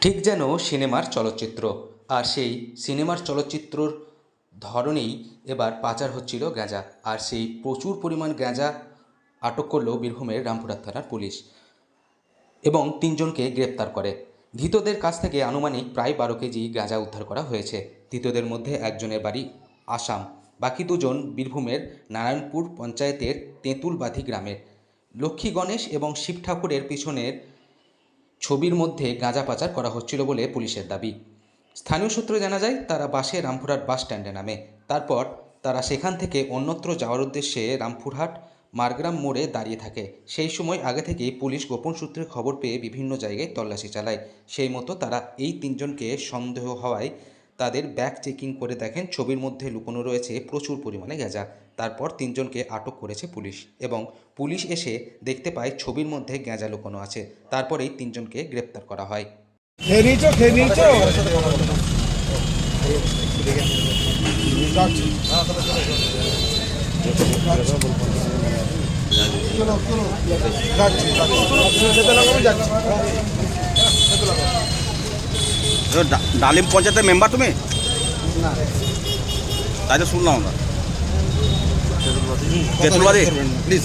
ঠিক যেন সিনেমার চলচ্চিত্র। আর সেই সিনেমার চলচ্চিত্রর ধরনেই এবার পাচার হচ্ছিল গাঁজা আর সেই প্রচুর পরিমাণ গাঁজা আটক করল বীরভূমের রামপুরহাট থানার পুলিশ এবং তিনজনকে গ্রেপ্তার করে। ধৃতদের কাছ থেকে আনুমানিক প্রায় বারো কেজি গাঁজা উদ্ধার করা হয়েছে। ধৃতদের মধ্যে একজনের বাড়ি আসাম, বাকি দুজন বীরভূমের নারায়ণপুর পঞ্চায়েতের তেঁতুলবাধি গ্রামের। লক্ষ্মী গণেশ এবং শিব ঠাকুরের পিছনের ছবির মধ্যে গাঁজা পাচার করা হচ্ছিল বলে পুলিশের দাবি। স্থানীয় সূত্রে জানা যায়, তারা বাসে রামপুরহাট বাস স্ট্যান্ডে নামে। তারপর তারা সেখান থেকে অন্যত্র যাওয়ার উদ্দেশ্যে রামপুরহাট মারগ্রাম মোড়ে দাঁড়িয়ে থাকে। সেই সময় আগে থেকেই পুলিশ গোপন সূত্রে খবর পেয়ে বিভিন্ন জায়গায় তল্লাশি চালায়। সেই মতো তারা এই তিনজনকে সন্দেহ হওয়ায় তাদের ব্যাগ চেকিং করে দেখেন ছবির মধ্যে লুকোনো রয়েছে প্রচুর পরিমাণে গাঁজা। তারপর তিনজনকে আটক করেছে পুলিশ এবং পুলিশ এসে দেখতে পায় ছবির মধ্যে গাঁজা লুকোনো আছে। তারপরেই তিনজনকে গ্রেপ্তার করা হয়। যাচ্ছি। যাচ্ছি, যাচ্ছি। যেতে লাগো, আমি যাচ্ছি। তো ডা- ডালিম পঞ্চায়েতের মেম্বার তুমি? তাই তো শুনলাম আমরা। প্লিজ